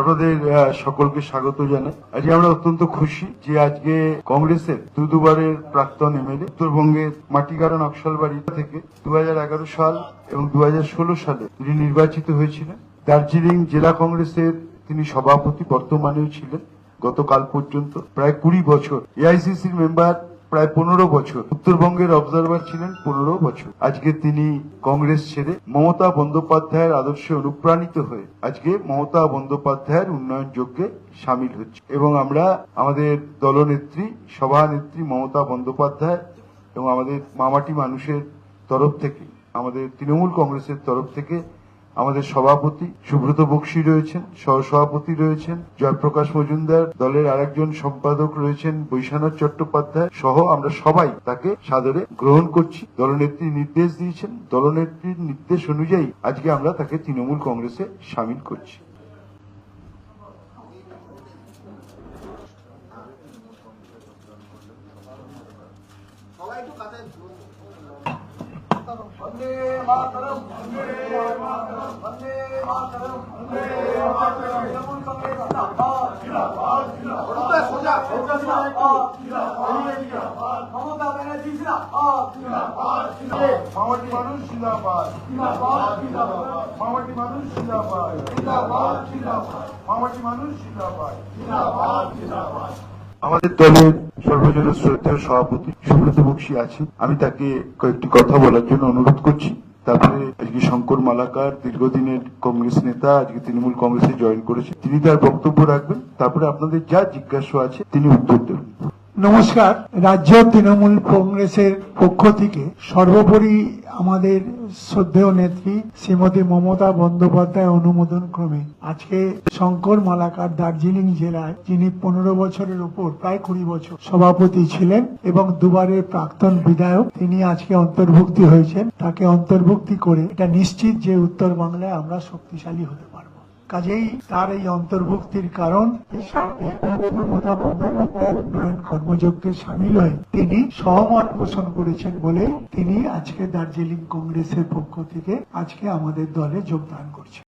আপনাদের সকলকে স্বাগত জানাই। আজকে আমরা অত্যন্ত খুশি যে আজকে কংগ্রেসের দু দুবারের প্রাক্তন এমএলএ, উত্তরবঙ্গের মাটিগাড়া নকশালবাড়ি থেকে দু হাজার এগারো সাল এবং দু হাজার ষোলো সালে তিনি নির্বাচিত হয়েছিলেন। দার্জিলিং জেলা কংগ্রেসের তিনি সভাপতি বর্তমানেও ছিলেন গতকাল পর্যন্ত। প্রায় কুড়ি বছর। এআইসিসির মেম্বার প্রায় পনেরো বছর। উত্তরবঙ্গের অবজারভার ছিলেন পনেরো বছর। আজকে তিনি কংগ্রেস ছেড়ে মমতা বন্দ্যোপাধ্যায়ের আদর্শে অনুপ্রাণিত হয়ে আজকে মমতা বন্দ্যোপাধ্যায়ের উন্নয়ন যজ্ঞে সামিল হচ্ছে। এবং আমরা আমাদের দলনেত্রী, সভানেত্রী মমতা বন্দ্যোপাধ্যায় এবং আমাদের মামাটি মানুষের তরফ থেকে, আমাদের তৃণমূল কংগ্রেসের তরফ থেকে আমাদের সভাপতি সুব্রত বক্সি রয়েছেন, সহসভাপতি রয়েছেন, জয়প্রকাশ মজুমদার দলের আরেকজন সম্পাদক রয়েছেন বৈশানাথ চট্টোপাধ্যায় সহ আমরা সবাই তাকে সাদরে গ্রহণ করছি। দলনেত্রী নির্দেশ দিয়েছেন। দলনেত্রীর নির্দেশ অনুযায়ী আজকে আমরা তাকে তৃণমূল কংগ্রেসে সামিল করছি। মানুষ জিন্দাবাদ। মামাটি মানুষ জিন্দাবাদ। মামাটি মানুষ জিন্দাবাদ জিন্দাবাদ। আমাদের দলের সর্বজন শ্রদ্ধেয় সভাপতি সুব্রত বক্সী আছেন। আমি তাকে কয়েকটি কথা বলার জন্য অনুরোধ করছি। তারপরে আজকে শঙ্কর মালাকার, দীর্ঘদিনের কংগ্রেস নেতা, আজকে তৃণমূল কংগ্রেসে জয়েন করেছে। তিনি তার বক্তব্য রাখবেন। তারপরে আপনাদের যা জিজ্ঞাসা আছে, তিনি উত্তর দেবেন। নমস্কার। রাজ্য তৃণমূল কংগ্রেসের পক্ষ থেকে সর্বোপরি আমাদের শ্রদ্ধেয় নেত্রী শ্রীমতী মমতা বন্দ্যোপাধ্যায় অনুমোদন ক্রমে। আজকে শঙ্কর মালাকার দার্জিলিং জেলায় যিনি পনেরো বছরের উপর প্রায় কুড়ি বছর সভাপতি ছিলেন এবং দুবারের প্রাক্তন বিধায়ক, তিনি আজকে অন্তর্ভুক্তি হয়েছেন। তাকে অন্তর্ভুক্তি করে এটা নিশ্চিত যে উত্তর বাংলায় আমরা শক্তিশালী হতে পারব। কাজেই তার এই অন্তর্ভুক্তির কারণ কর্মযজ্ঞে সামিল হয়ে তিনি সহমত পোষণ করেছেন বলে তিনি আজকে দার্জিলিং কংগ্রেসের পক্ষ থেকে আজকে আমাদের দলে যোগদান করছেন।